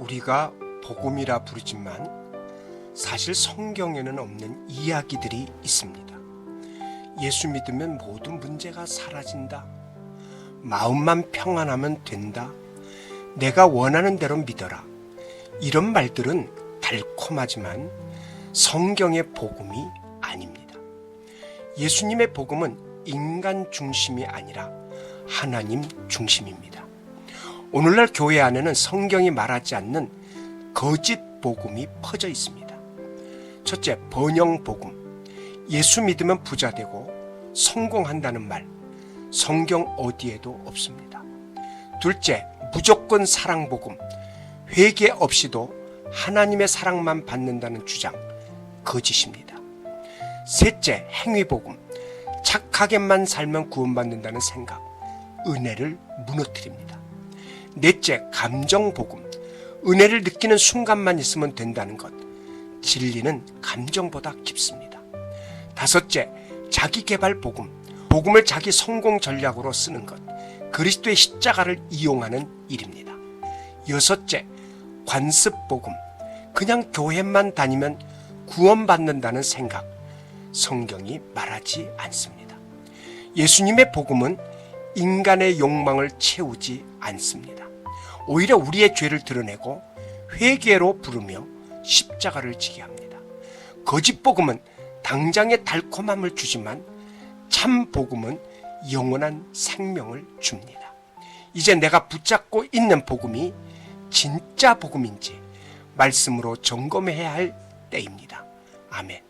우리가 복음이라 부르지만 사실 성경에는 없는 이야기들이 있습니다. 예수 믿으면 모든 문제가 사라진다. 마음만 평안하면 된다. 내가 원하는 대로 믿어라. 이런 말들은 달콤하지만 성경의 복음이 아닙니다. 예수님의 복음은 인간 중심이 아니라 하나님 중심입니다. 오늘날 교회 안에는 성경이 말하지 않는 거짓 복음이 퍼져 있습니다. 첫째, 번영 복음. 예수 믿으면 부자 되고 성공한다는 말. 성경 어디에도 없습니다. 둘째, 무조건 사랑 복음. 회개 없이도 하나님의 사랑만 받는다는 주장. 거짓입니다. 셋째, 행위 복음. 착하게만 살면 구원받는다는 생각. 은혜를 무너뜨립니다. 넷째, 감정 복음. 은혜를 느끼는 순간만 있으면 된다는 것. 진리는 감정보다 깊습니다. 다섯째, 자기 개발 복음. 복음을 자기 성공 전략으로 쓰는 것. 그리스도의 십자가를 이용하는 일입니다. 여섯째, 관습 복음. 그냥 교회만 다니면 구원받는다는 생각. 성경이 말하지 않습니다. 예수님의 복음은 인간의 욕망을 채우지 않습니다. 오히려 우리의 죄를 드러내고 회개로 부르며 십자가를 지게 합니다. 거짓 복음은 당장의 달콤함을 주지만 참 복음은 영원한 생명을 줍니다. 이제 내가 붙잡고 있는 복음이 진짜 복음인지 말씀으로 점검해야 할 때입니다. 아멘.